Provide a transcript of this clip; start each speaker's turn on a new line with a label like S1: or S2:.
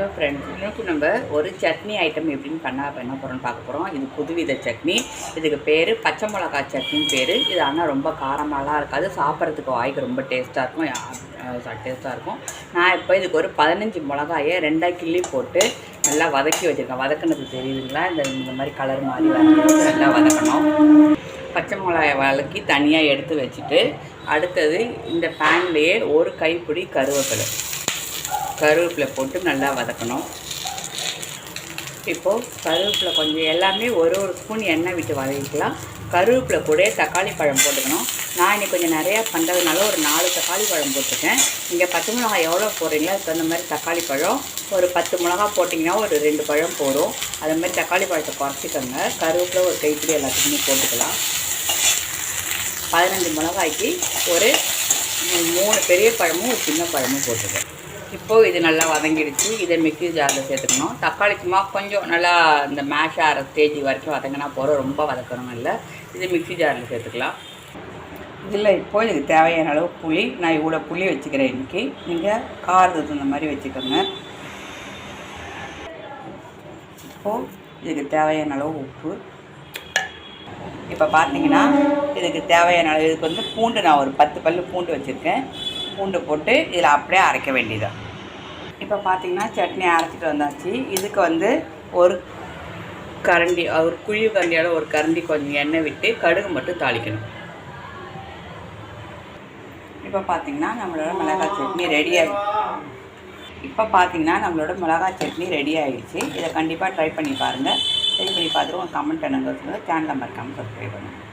S1: Hello friends இன்னைக்கு நம்ம ஒரு சட்னி ஐட்டம் எப்படின்னு பண்ணா பண்ண போகிறோம்னு பார்க்க போகிறோம் இது புதுவித சட்னி. இதுக்கு பேர் பச்சை மிளகா சட்னின்னு பேர். இது ஆனால் ரொம்ப காரமாலாம் இருக்காது. சாப்பிட்றதுக்கு வாய்க்கு ரொம்ப டேஸ்ட்டாக இருக்கும். டேஸ்ட்டாக இருக்கும். நான் இப்போ இதுக்கு ஒரு பதினஞ்சு மிளகாயை ரெண்டாக கிள்ளி போட்டு நல்லா வதக்கி வச்சுருக்கேன். வதக்குனது தெரியுதுங்களா? இந்த இந்த மாதிரி கலர் மாதிரி நல்லா வதக்கணும். பச்சை மிளகாய் வதக்கி தனியாக எடுத்து வச்சுட்டு அடுத்தது இந்த பேன்லேயே ஒரு கைப்பிடி கருவேப்பிலை. கருவேப்பிலை போட்டு நல்லா வதக்கணும். இப்போது கருவேப்பிலை கொஞ்சம் எல்லாமே ஒரு ஒரு ஸ்பூன் எண்ணெய் விட்டு வதக்கிக்கலாம். கருவேப்பிலை கூட தக்காளி பழம் போட்டுக்கணும். நான் இன்னைக்கு கொஞ்சம் நிறையா பண்ணுறதுனால ஒரு நாலு தக்காளி பழம் போட்டுருக்கேன். இங்கே பத்து மிளகாய் எவ்வளோ போடுறீங்களோ அதுக்கு தகுந்த மாதிரி தக்காளி பழம் ஒரு பத்து மிளகா போட்டிங்கன்னா ஒரு ரெண்டு பழம் போடும் அதே மாதிரி தக்காளி பழத்தை குறைச்சிக்கோங்க. கருவேப்பிலை ஒரு கைப்பிடி எல்லாத்துக்குமே போட்டுக்கலாம். பதினஞ்சு மிளகாய்க்கு ஒரு மூணு பெரிய பழமும் ஒரு சின்ன பழமும் போட்டுக்கேன் இப்போது இது நல்லா வதங்கிடுச்சு. இதை மிக்ஸி ஜாரில் சேர்த்துக்கணும். தக்காளி சும்மா கொஞ்சம் நல்லா இந்த மேஷ் ஆகிற ஸ்டேஜ் வரைக்கும் வதங்கினா போகிறோம் ரொம்ப வதக்கணும் இல்லை. இது மிக்ஸி ஜாரில் சேர்த்துக்கலாம். இதில் இப்போது இதுக்கு தேவையான அளவு புளி. நான் இவ்வளோ புளி வச்சுக்கிறேன் இன்றைக்கி நீங்கள் காரத்துக்கு தகுந்த மாதிரி வச்சுக்கோங்க. இப்போது இதுக்கு தேவையான அளவு உப்பு. இப்போ பார்த்தீங்கன்னா இதுக்கு தேவையான அளவு இதுக்கு வந்து பூண்டு நான் ஒரு பத்து பல்லு பூண்டு வச்சுருக்கேன். பூண்டு போட்டு இதில் அப்படியே அரைக்க வேண்டியது. இப்போ பார்த்தீங்கன்னா சட்னி அரைச்சிட்டு வந்தாச்சு. இதுக்கு வந்து ஒரு கரண்டி ஒரு குழி கரண்டியால் ஒரு கரண்டி கொஞ்சம் எண்ணெய் விட்டு கடுகு மட்டும் தாளிக்கணும். இப்போ பார்த்தீங்கன்னா நம்மளோட மிளகாய் சட்னி ரெடி ஆகிடுச்சு இப்போ பார்த்தீங்கன்னா நம்மளோட மிளகாய் சட்னி ரெடி ஆகிடுச்சு இதை கண்டிப்பாக ட்ரை பண்ணி பாருங்கள் ட்ரை பண்ணி பார்த்துட்டு உங்கள் கமெண்ட் பண்ணுங்க சொல்லுங்கள் சேனலை மறக்காமல் சப்ஸ்கிரைப் பண்ணுங்கள்